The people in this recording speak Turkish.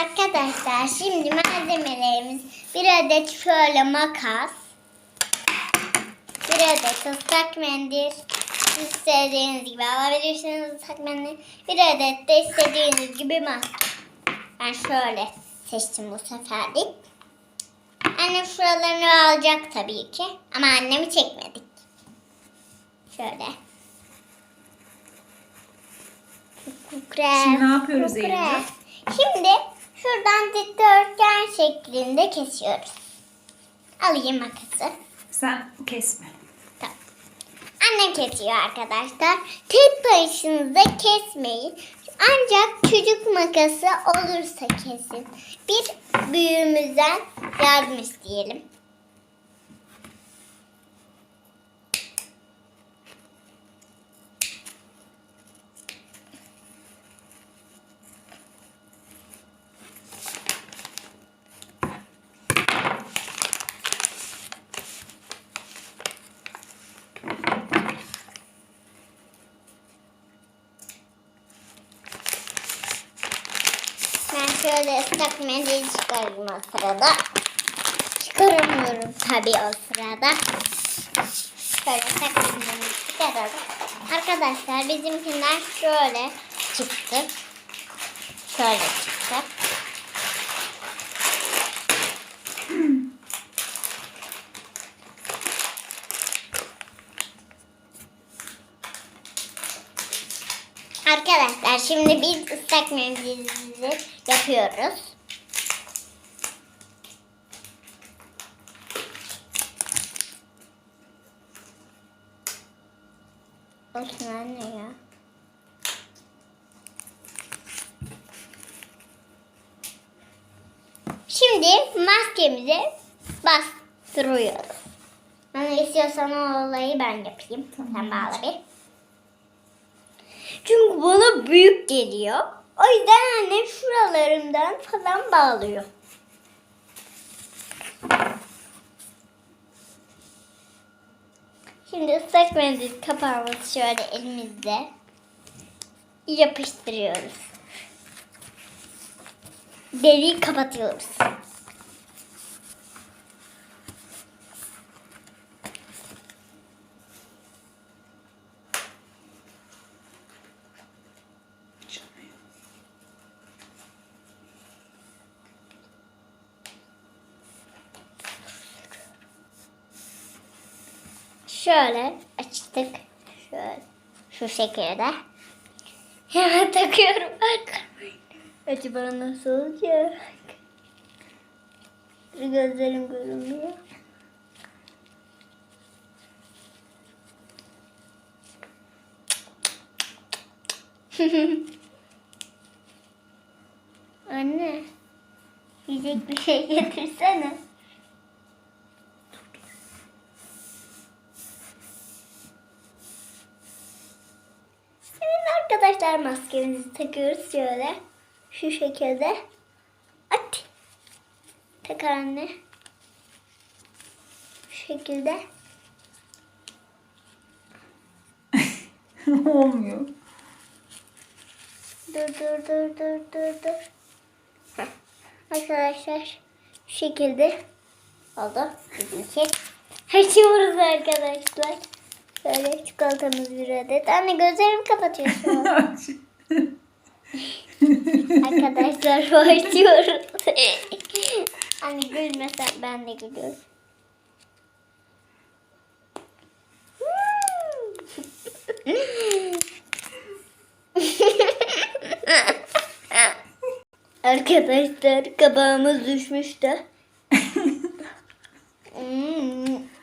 Arkadaşlar şimdi malzemelerimiz bir adet şöyle makas, bir adet ıslak mendil, istediğiniz gibi alabilirsiniz ıslak mendil, bir adet de istediğiniz gibi maske. Ben şöyle seçtim bu seferlik. Annem şuralarını alacak tabii ki ama annemi çekmedik. Şöyle. Kukre. Şimdi ne yapıyoruz kukre. Eylül? Şimdi şuradan dikdörtgen şeklinde kesiyoruz. Alayım makası. Sen kesme. Tamam. Annem kesiyor arkadaşlar. Tek başınıza kesmeyin. Ancak çocuk makası olursa kesin. Bir büyüğümüzden yardım isteyelim. Ben şöyle ıslak mendil çıkarayım o sırada. Çıkaramıyorum tabii o sırada. Şöyle ıslak mendilimi çıkaralım. Arkadaşlar bizimkiler şöyle çıktı. Şöyle çıktı. Arkadaşlar şimdi biz ıslak mendilimizi yapıyoruz. Olsun anne ya. Şimdi maskemizi bastırıyoruz. Bana istiyorsan o olayı ben yapayım. Sen bağla bir. Çünkü bana büyük geliyor. O yüzden annem şuralarından falan bağlıyor. Şimdi ıslak mendil kapağımızı şöyle elimizde yapıştırıyoruz. Deliği kapatıyoruz. Şöyle açtık. Şöyle. Şu şekilde. Hemen takıyorum. Acaba nasıl olacak? Gözlerim görünmüyor. Anne. Yiyecek bir şey getirsene. Arkadaşlar maskemizi takıyoruz şöyle. Şu şekilde. At. Tak anne. Şu şekilde. Olmuyor. Dur dur dur dur dur dur. Heh. Arkadaşlar şu şekilde oldu. Bizimki. Açıyoruz arkadaşlar. Böyle çikolatamız bir adet. Anne gözlerimi kapatıyorsun. Arkadaşlar başlıyoruz. Anne gülmesen ben de gülüyorum. Arkadaşlar kabağımız düşmüştü. Hmm.